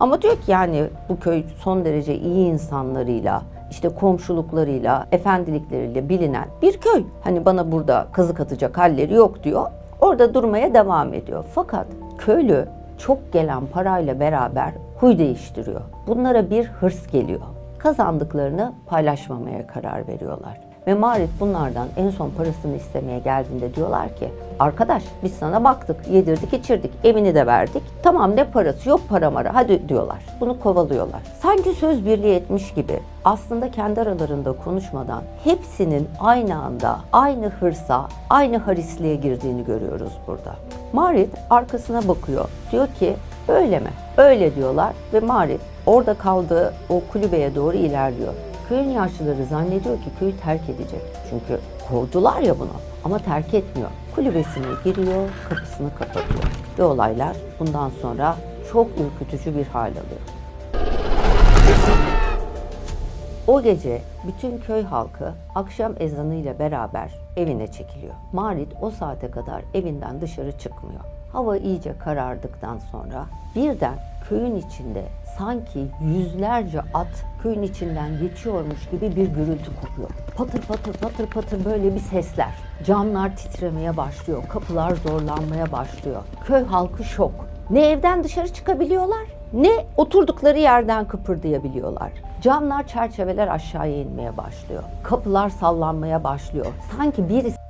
Ama diyor ki yani bu köy son derece iyi insanlarıyla, işte komşuluklarıyla, efendilikleriyle bilinen bir köy. Hani bana burada kazık atacak halleri yok diyor. Orada durmaya devam ediyor. Fakat köylü çok gelen parayla beraber huy değiştiriyor. Bunlara bir hırs geliyor. Kazandıklarını paylaşmamaya karar veriyorlar. Ve Marit bunlardan en son parasını istemeye geldiğinde diyorlar ki arkadaş biz sana baktık, yedirdik, içirdik, evini de verdik. Tamam ne parası yok para mara hadi diyorlar. Bunu kovalıyorlar. Sanki söz birliği etmiş gibi aslında kendi aralarında konuşmadan hepsinin aynı anda aynı hırsa, aynı harisliğe girdiğini görüyoruz burada. Marit arkasına bakıyor. Diyor ki öyle mi? Öyle diyorlar ve Marit orada kaldığı o kulübeye doğru ilerliyor. Köyün yaşlıları zannediyor ki köyü terk edecek. Çünkü kovdular ya bunu ama terk etmiyor. Kulübesine giriyor, kapısını kapatıyor. Ve olaylar bundan sonra çok ürkütücü bir hal alıyor. O gece bütün köy halkı akşam ezanıyla beraber evine çekiliyor. Marit o saate kadar evinden dışarı çıkmıyor. Hava iyice karardıktan sonra birden köyün içinde sanki yüzlerce at köyün içinden geçiyormuş gibi bir gürültü kopuyor. Patır patır patır patır böyle bir sesler. Camlar titremeye başlıyor, kapılar zorlanmaya başlıyor. Köy halkı şok. Ne evden dışarı çıkabiliyorlar ne oturdukları yerden kıpırdayabiliyorlar. Camlar, çerçeveler aşağıya inmeye başlıyor. Kapılar sallanmaya başlıyor. Sanki birisi